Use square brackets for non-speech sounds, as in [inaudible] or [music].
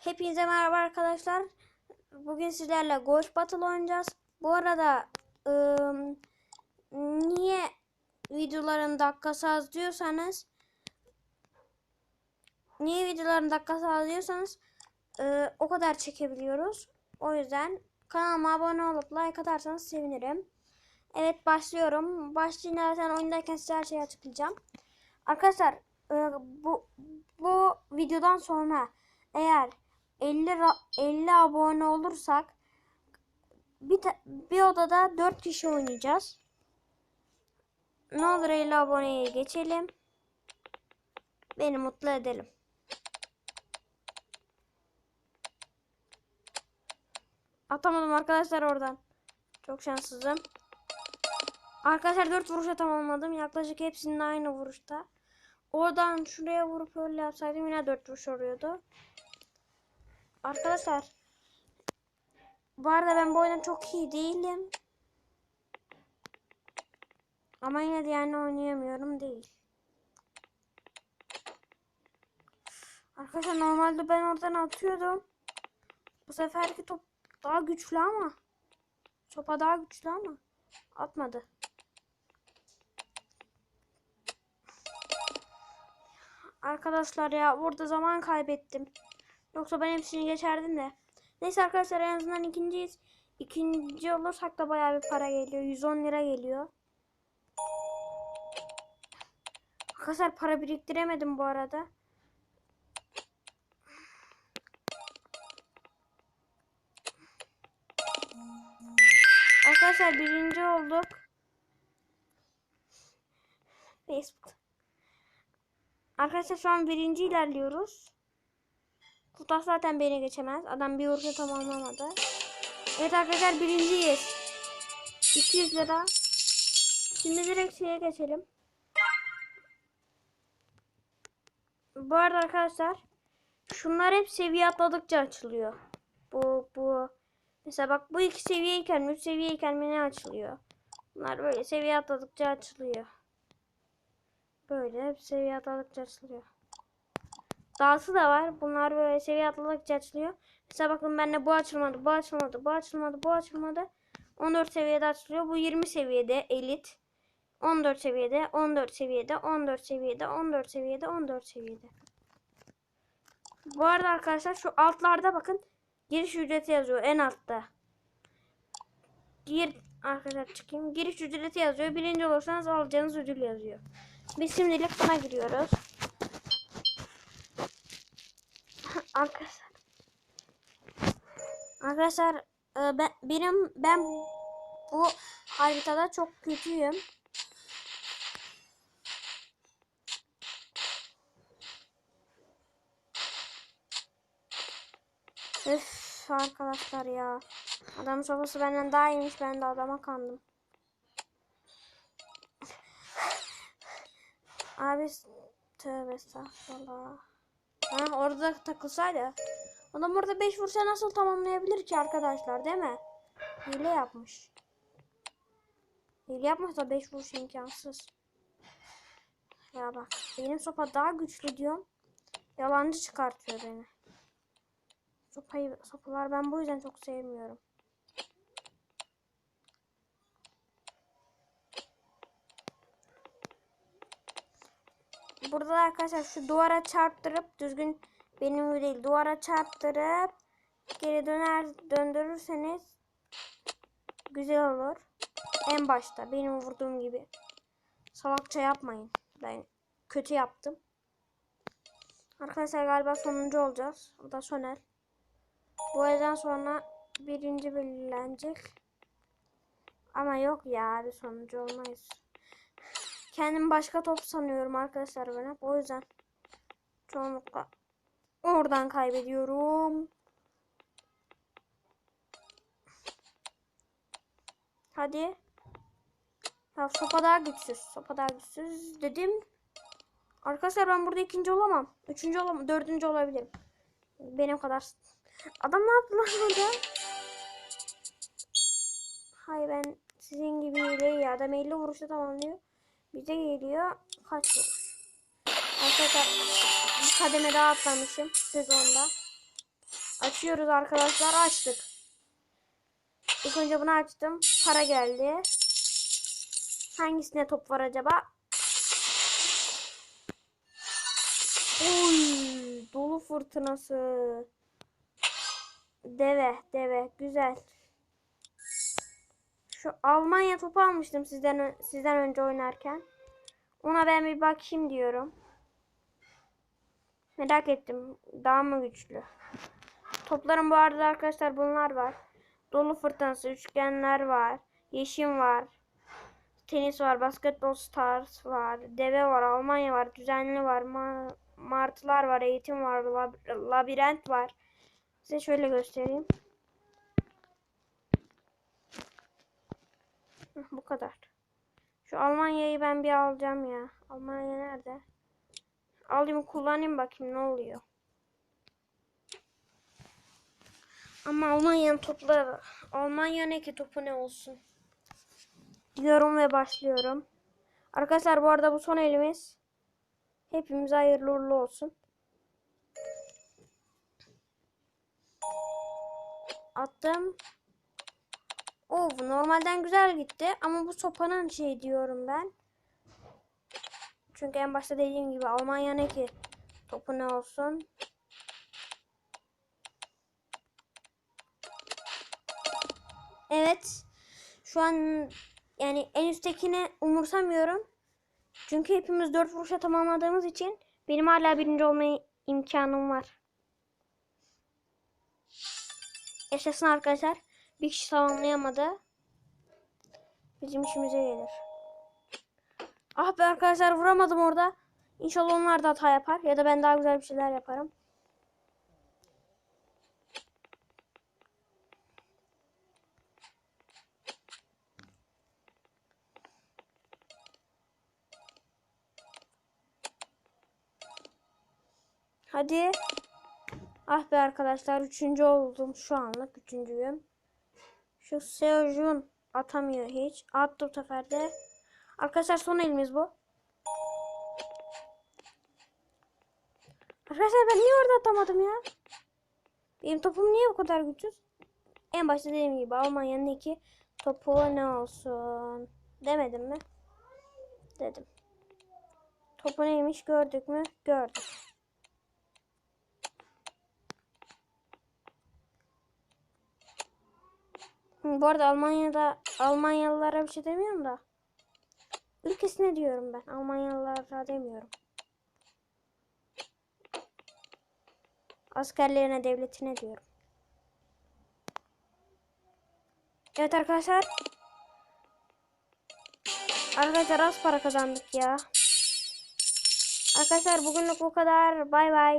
Hepinize merhaba arkadaşlar. Bugün sizlerle Golf Battle oynayacağız. Bu arada ım, niye videoların dakikası az diyorsanız niye videoların dakikası az diyorsanız ı, o kadar çekebiliyoruz. O yüzden kanalıma abone olup like atarsanız sevinirim. Evet başlıyorum. Başlayınca zaten oyundayken size her şeyi açıklayacağım. Arkadaşlar ı, bu bu videodan sonra eğer 50 ra- 50 abone olursak bir bir odada 4 kişi oynayacağız. Ne olur 50 aboneye geçelim. Beni mutlu edelim. Atamadım arkadaşlar oradan. Çok şanssızım. Arkadaşlar 4 vuruşa tamamladım. Yaklaşık hepsinin aynı vuruşta. Oradan şuraya vurup öyle yapsaydım yine 4 vuruş oluyordu. Arkadaşlar bu arada ben bu oyunda çok iyi değilim. Ama yine de yani oynayamıyorum değil. Arkadaşlar normalde ben oradan atıyordum. Bu seferki top daha güçlü ama. Sopa daha güçlü ama. Atmadı. Arkadaşlar ya burada zaman kaybettim. Yoksa ben hepsini geçerdim de. Neyse arkadaşlar en azından ikinciyiz. İkinci olursak da bayağı bir para geliyor. 110 lira geliyor. Arkadaşlar para biriktiremedim bu arada. Arkadaşlar birinci olduk. Facebook. Arkadaşlar şu an birinci ilerliyoruz. Kutas zaten beni geçemez. Adam bir vuruşu tamamlamadı. Evet arkadaşlar birinciyiz. 200 lira. Şimdi direkt şeye geçelim. Bu arada arkadaşlar şunlar hep seviye atladıkça açılıyor. Bu bu mesela bak bu iki seviyeyken üç seviyeyken mi ne açılıyor? Bunlar böyle seviye atladıkça açılıyor. Böyle hep seviye atladıkça açılıyor. Dahası da var. Bunlar böyle seviye atladıkça açılıyor. Mesela bakın bende bu açılmadı, bu açılmadı, bu açılmadı, bu açılmadı. 14 seviyede açılıyor. Bu 20 seviyede elit. 14 seviyede, 14 seviyede, 14 seviyede, 14 seviyede, 14 seviyede. Bu arada arkadaşlar şu altlarda bakın giriş ücreti yazıyor en altta. Gir arkadaşlar çıkayım. Giriş ücreti yazıyor. Birinci olursanız alacağınız ödül yazıyor. Biz şimdilik buna giriyoruz. Arkadaşlar. Arkadaşlar e, ben benim ben bu haritada çok kötüyüm. Üf arkadaşlar ya. Adamın sopası benden daha iyiymiş. Ben de adama kandım. Abi tövbe estağfurullah. Ha, orada takılsaydı. Adam orada 5 vursa nasıl tamamlayabilir ki arkadaşlar değil mi? Hile yapmış. Hile yapmasa 5 vuruş imkansız. Ya bak benim sopa daha güçlü diyorum. Yalancı çıkartıyor beni. Sopayı, sopalar ben bu yüzden çok sevmiyorum. Burada da arkadaşlar şu duvara çarptırıp düzgün benim değil duvara çarptırıp geri döner döndürürseniz güzel olur. En başta benim vurduğum gibi. Salakça yapmayın. Ben kötü yaptım. Arkadaşlar galiba sonuncu olacağız. O da Soner. Bu elden sonra birinci belirlenecek. Ama yok ya bir sonuncu olmayız. Kendim başka top sanıyorum arkadaşlar ben hep. O yüzden çoğunlukla oradan kaybediyorum. Hadi. Ya sopa daha güçsüz. Sopa daha güçsüz dedim. Arkadaşlar ben burada ikinci olamam. Üçüncü olamam. Dördüncü olabilirim. Benim kadar. Adam ne yaptı lan orada? Hay ben sizin gibi değil ya. Adam 50 vuruşta tamamlıyor. Bize geliyor kaç vuruş? Arkadaşlar bir kademe daha atlamışım sezonda. Açıyoruz arkadaşlar. Açtık. İlk önce bunu açtım. Para geldi. Hangisine top var acaba? Oy, dolu fırtınası. Deve, deve. Güzel. Şu Almanya topu almıştım sizden sizden önce oynarken. Ona ben bir bakayım diyorum. Merak ettim. Daha mı güçlü? Topların bu arada arkadaşlar bunlar var. Dolu fırtınası, üçgenler var. Yeşim var. Tenis var, basketbol stars var. Deve var, Almanya var, düzenli var. Ma- martılar var, eğitim var, lab- labirent var. Size şöyle göstereyim. [laughs] Bu kadar. Şu Almanya'yı ben bir alacağım ya. Almanya nerede? Alayım kullanayım bakayım ne oluyor. Ama Almanya'nın topları Almanya'nın iki topu ne olsun? Diyorum ve başlıyorum. Arkadaşlar bu arada bu son elimiz. Hepimize hayırlı uğurlu olsun. Attım. Of normalden güzel gitti ama bu sopanın şey diyorum ben. Çünkü en başta dediğim gibi Almanya'nın ki topu ne olsun. Evet. Şu an yani en üsttekini umursamıyorum. Çünkü hepimiz 4 vuruşa tamamladığımız için benim hala birinci olma imkanım var. Yaşasın arkadaşlar. Bir kişi tamamlayamadı. Bizim işimize gelir. Ah be arkadaşlar vuramadım orada. İnşallah onlar da hata yapar. Ya da ben daha güzel bir şeyler yaparım. Hadi. Ah be arkadaşlar. Üçüncü oldum şu anlık. Üçüncüyüm. Şu Seojun atamıyor hiç. Attı bu sefer de. Arkadaşlar son elimiz bu. Arkadaşlar ben niye orada atamadım ya? Benim topum niye bu kadar güçsüz? En başta dediğim gibi Almanya'nın iki topu ne olsun? Demedim mi? Dedim. Topu neymiş gördük mü? Gördük. Bu arada Almanya'da Almanyalılara bir şey demiyorum da. Ülkesine diyorum ben. Almanyalılara demiyorum. Askerlerine, devletine diyorum. Evet arkadaşlar. Arkadaşlar az para kazandık ya. Arkadaşlar bugünlük bu kadar. Bay bay.